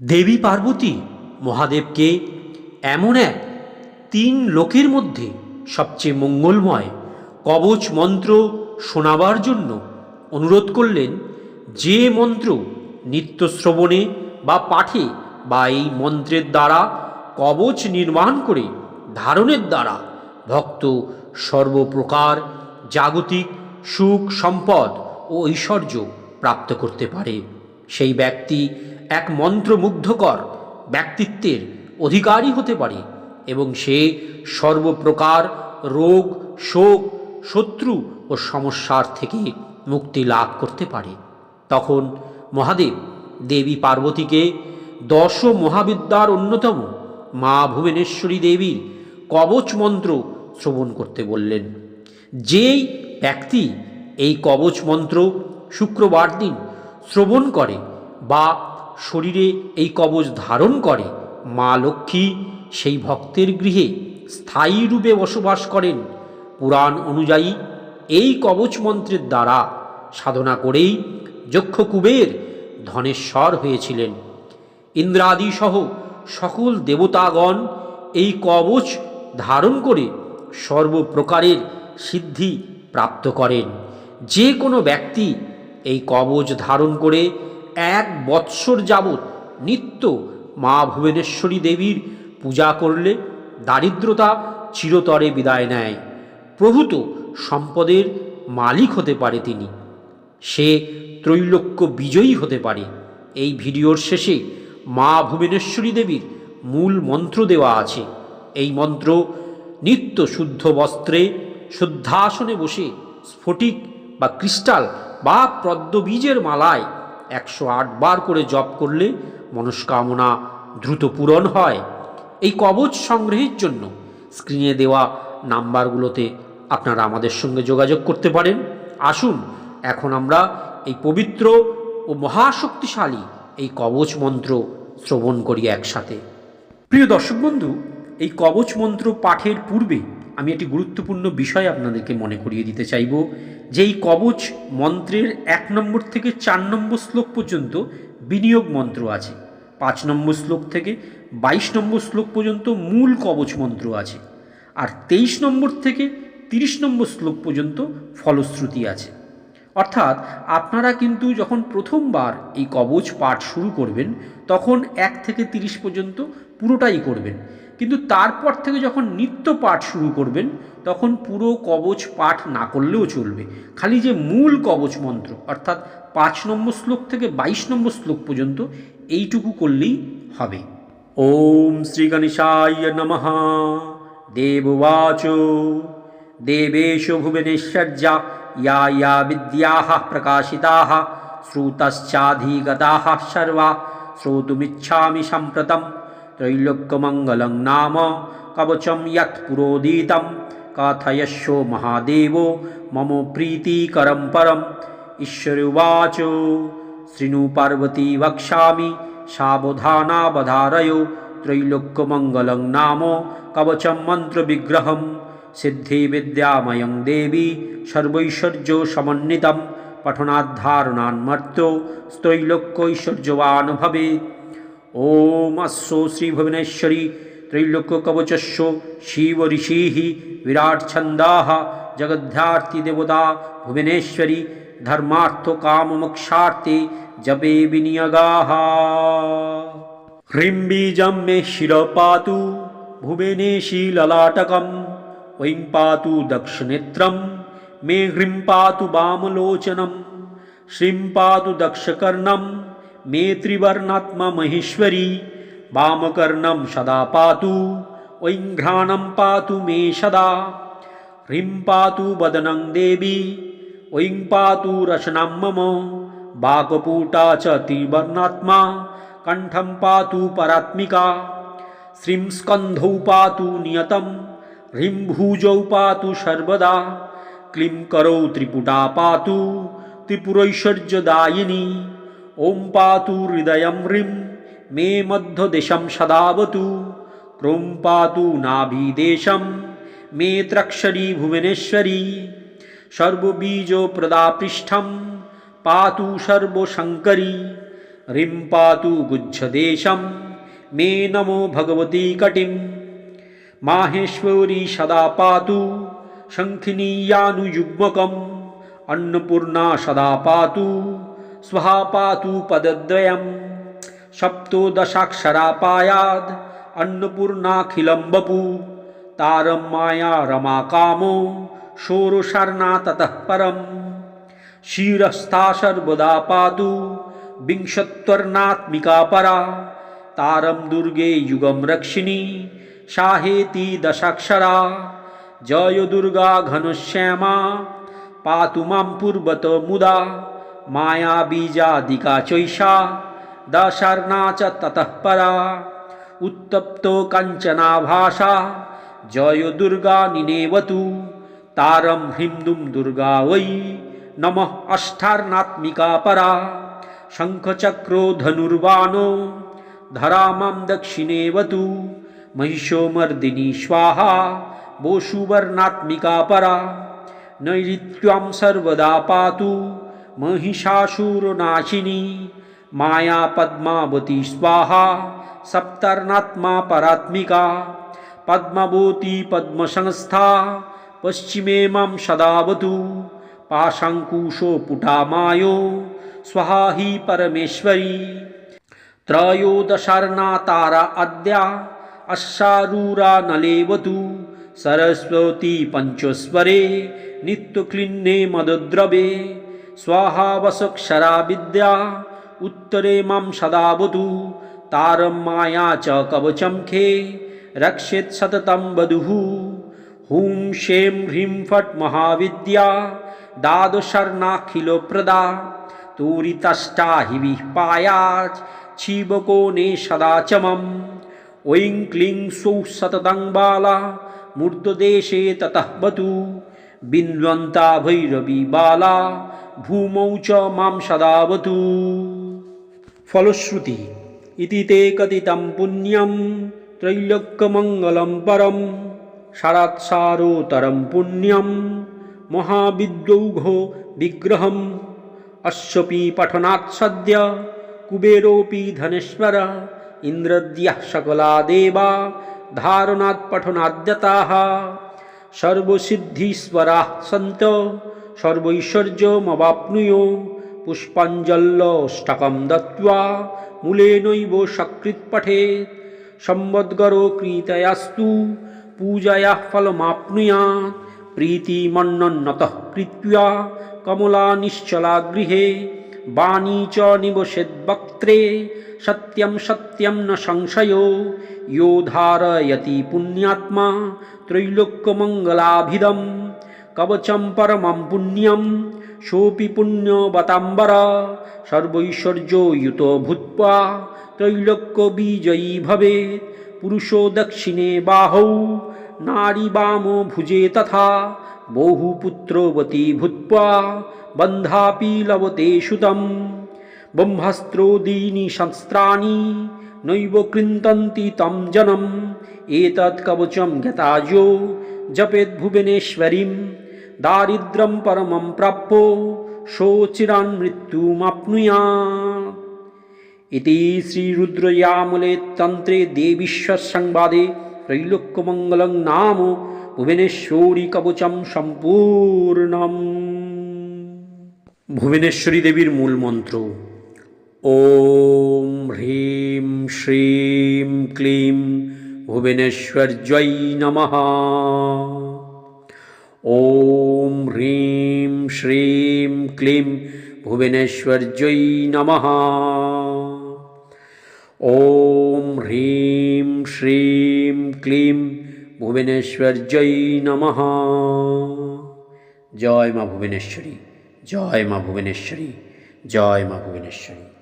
দেবী পার্বতী মহাদেবকে এমন এক তিন লোকের মধ্যে সবচেয়ে মঙ্গলময় কবচ মন্ত্র শোনাবার জন্য অনুরোধ করলেন যে মন্ত্র নিত্য শ্রবণে বা পাঠে বা এই মন্ত্রের দ্বারা কবচ নির্মাণ করে ধারণের দ্বারা ভক্ত সর্বপ্রকার জাগতিক সুখ সম্পদ ও ঐশ্বর্য প্রাপ্ত করতে পারে। সেই ব্যক্তি এক মন্ত্রমুগ্ধকর ব্যক্তিত্বের অধিকারী হতে পারে এবং সে সর্বপ্রকার রোগ, শোক, শত্রু ও সমস্যার থেকে মুক্তি লাভ করতে পারে। তখন মহাদেব দেবী পার্বতীকে দশ মহাবিদ্যার অন্যতম মা ভুবনেশ্বরী দেবীর কবচ মন্ত্র শ্রবণ করতে বললেন। যেই ব্যক্তি এই কবচ মন্ত্র শুক্রবার দিন শ্রবণ করে বা শরীরে এই কবচ ধারণ করে, মা লক্ষ্মী সেই ভক্তের গৃহে স্থায়ী রূপে বসবাস করেন। পুরাণ অনুযায়ী এই কবচ মন্ত্রের দ্বারা সাধনা করেই যক্ষ কুবের ধনেশ্বর হয়েছিলেন। ইন্দ্রাদি সহ সকল দেবতাগণ এই কবচ ধারণ করে সর্বপ্রকারের সিদ্ধি প্রাপ্ত করেন। যে কোনো ব্যক্তি এই কবচ ধারণ করে এক বৎসর যাবৎ নিত্য মা ভুবনেশ্বরী দেবীর পূজা করলে দারিদ্রতা চিরতরে বিদায় নেয়। প্রভূত সম্পদের মালিক হতে পারে তিনি। সে ত্রৈলোক্য বিজয়ী হতে পারে। এই ভিডিওর শেষে মা ভুবনেশ্বরী দেবীর মূল মন্ত্র দেওয়া আছে। এই মন্ত্র, নিত্য শুদ্ধ বস্ত্রে শুদ্ধাসনে বসে স্ফটিক বা ক্রিস্টাল বা পদ্মবীজের মালায় একশো আট বার করে জপ করলে মনস্কামনা দ্রুত পূরণ হয়। এই কবচ সংগ্রহের জন্য স্ক্রিনে দেওয়া নাম্বারগুলোতে আপনারা আমাদের সঙ্গে যোগাযোগ করতে পারেন। আসুন, এখন আমরা এই পবিত্র ও মহাশক্তিশালী এই কবচ মন্ত্র শ্রবণ করি একসাথে। প্রিয় দর্শক বন্ধু, এই কবচ মন্ত্র পাঠের পূর্বে আমি একটি গুরুত্বপূর্ণ বিষয় আপনাদেরকে মনে করিয়ে দিতে চাইব যে এই কবচ মন্ত্রের এক নম্বর থেকে চার নম্বর শ্লোক পর্যন্ত বিনিয়োগ মন্ত্র আছে। পাঁচ নম্বর শ্লোক থেকে বাইশ নম্বর শ্লোক পর্যন্ত মূল কবচ মন্ত্র আছে। আর তেইশ নম্বর থেকে তিরিশ নম্বর শ্লোক পর্যন্ত ফলশ্রুতি আছে। অর্থাৎ আপনারা কিন্তু যখন প্রথমবার এই কবচ পাঠ শুরু করবেন, তখন এক থেকে তিরিশ পর্যন্ত পুরোটাই করবেন। কিন্তু তারপর থেকে যখন নিত্য পাঠ শুরু করবেন, তখন পুরো কবচ পাঠ না করলেও চলবে। খালি যে মূল কবচ মন্ত্র, অর্থাৎ পাঁচ নম্বর শ্লোক থেকে বাইশ নম্বর শ্লোক পর্যন্ত এইটুকু করলেই হবে। ওম শ্রী গণেশায় নমঃ। দেববাচ। দেবেশ ভুবনেশ্বর্যা। ইয়া ইয়া বিদ্যা প্রকাশিতা। শ্রুতশ্চাধিগতা সর্বা। শ্রোতুমিচ্ছামি সম্প্রতম। त्रैलोक्यमङ्गलं नाम कवचं यत् पुरोदितं कथयस्यो महादेवो मम प्रीतिकरं परम् ईश्वरुवाच शृणु पार्वती वक्ष्यामि सावधानावधारयो त्रैलोक्यमङ्गलं नाम कवचं मन्त्रविग्रहम् सिद्धि विद्यामयं देवी सर्वैश्वर्यो समन्वितं पठनाद्धारणान्मर्त्यो स्त्रैलोक्यैश्वर्यवान् भवेत् ॐ अस्य श्रीभुवनेश्वरी त्रैलोक्यकवचस्य शिवऋषिः विराट्छन्दाः जगद्धार्तिदेवता भुवनेश्वरी धर्मार्थकाममोक्षार्थे जपे विनियगाः। ह्रीं बीजं मे शिरपातु भुवनेशी ललाटकम् ऐं पातु दक्षनेत्रं मे ह्रीं पातु वामलोचनं श्रीं पातु दक्षकर्णं मे त्रिवर्णात्मा महेश्वरी वामकर्णं सदा पातु ऐं घ्राणं पातु मे सदा। ह्रीं पातु वदनं देवी ऐं पातु रचनां मम। वाक्पूटा च त्रिवर्णात्मा कण्ठं पातु परात्मिका। श्रीं स्कन्धौ पातु नियतम् ह्रीं भुजौ पातु सर्वदा। क्लीं करौ त्रिपुटा पातु त्रिपुरैश्वर्यदायिनी ॐ पातु हृदयं ह्रीं, मे मध्यदेशं सदावतु। क्रों पातु नाभिदेशं, मे त्रक्षरी भुवनेश्वरी। सर्वबीजप्रदा पृष्ठं पातु सर्वशङ्करी ह्रीं पातु गुच्छदेशं मे नमो भगवती कटिं। माहेश्वरी सदा पातु शङ्खिनीयानुयुग्मकम् अन्नपूर्णा सदा पातु। स्वहा पातु पदद्वयं सप्तोदशाक्षरा पायाद् अन्नपूर्णाखिलं वपु तारं माया रमाकामो षोडशार्णा ततः परम् शिरस्था सर्वदा पातु विंशत्वर्णात्मिका परा तारं दुर्गे युगं रक्षिणी साहेति दशाक्षरा जय दुर्गा घनश्यामा पातु मां पूर्वत मुदा माया बीजादिका चैषा दशार्णा च ततः परा, उत्तप्तो काञ्चनाभाषा जय दुर्गा निनेवतु, तारं ह्रीं दुर्गा वै, नमः अष्टार्णात्मिका परा, शङ्खचक्रो धनुर्बाणो धरा माँ दक्षिणेवतु, महिषोमर्दिनी स्वाहा वोषुवर्णात्मिका परा नैऋत्यां सर्वदा पातु महिषासुरनाशिनी माया पद्मावती स्वाहा सप्तर्णात्मा परात्मिका पद्मवती पद्मसंस्था पश्चिमे मां सदावतु पाशाङ्कुशो पुटामायो स्वाहा हि परमेश्वरी त्रयोदशार्णा तारा अद्या अश्वारूरा नलेवतु सरस्वती पञ्चस्वरे नित्यक्लिन्ने मदद्रवे স্বাহা বসক্ষরা বিদ্যা উত্তরে মাম সদাবধু তার মায়া চ কবচম খে রক্ষেত সততম বধু হুম শেম হ্রিম ফট মহাবিদ্যা দাদশর্ণাখিল প্রদা তূরিতষ্টা হি বিপায়াচ ছিবকোণে সদাচমম ঐং ক্লিং সৌ সততং বালা মূর্তদেশে ততঃবতু বিন্দ্বন্তা ভৈরবী বালা ভূমৌ চ মাম সদাবতু ফলশ্রুতি ইতি তে কথিতম পুণ্যম ত্রৈলোক্যমঙ্গলম পরম সারাৎসারোতরম পুণ্যম মহাবিদ্যৌঘ বিগ্রহম অশ্বপি পঠনাৎ সদ্য কুবেরোপি ধনেশ্বর ইন্দ্রদ্যাः সকলা দেবা ধারণাৎ পঠনাদ্যতাः সর্বসিদ্ধীশ্বরাः সন্ত সর্বৈশ্বর্যমবাপ্নুয় পুষ্পাঞ্জল্য অষ্টাকম দত্ত্বা মূলে নৈব সকৃৎ পঠেত সম্বদ্গর ক্রীতয়াস্তু পূজয়া ফলমাপ্নুয়াত প্রীতিমন্নত কৃত্যা কমলা নিশ্চলা গৃহে বাণী চ নিবসেদ্বক্ত্রে সত্যম সত্যম ন সংশয় ইো ধারয়তি পুণ্যাত্মা ত্রৈলোক্যমঙ্গলাভিদম। কবচম পরমম পুণ্যম সোপি পুণ্য বতাম্বর সর্বৈশ্বর্যুত ইউত ভূত্বা বিজয়ী ভবে পুরুষ দক্ষিণে বাহৌ নারী বাম ভুজে তথা বহু পুত্রবতী ভূত্বা বন্ধাপি লবতে সুতম ব্রহ্মস্ত্রোদী শস্ত্রাণি নৈব কৃন্তন্তি তম জনম এতৎ কবচম জ্ঞাতা জপেদ ভুবনেশ্বরী দারিদ্রম পরমম প্রাপ্য, শোচিরান মৃত্যুমাপ্নুয়াত এতে শ্রীরুদ্রয়ামলে তন্ত্রে দেবীশ্বর সংবাদে ত্রৈলোক্যমঙ্গলং নাম ভুবনেশ্বরী কবচম সম্পূর্ণম। ভুবনেশ্বরী দেবীর মূল মন্ত্র, ওম হ্রীম শ্রীম ক্লিম ভুবনেশ্বর জয় নম। ও হ্রিম শ্রীম ক্লিম ভুবনেশ্বর্যৈ নমঃ ওম হ্রিম শ্রীম ক্লিম ভুবনেশ্বর্যই নমঃ জয় মা ভুবনেশ্বরী জয় মা ভুবনেশ্বরী জয় মা ভুবনেশ্বরী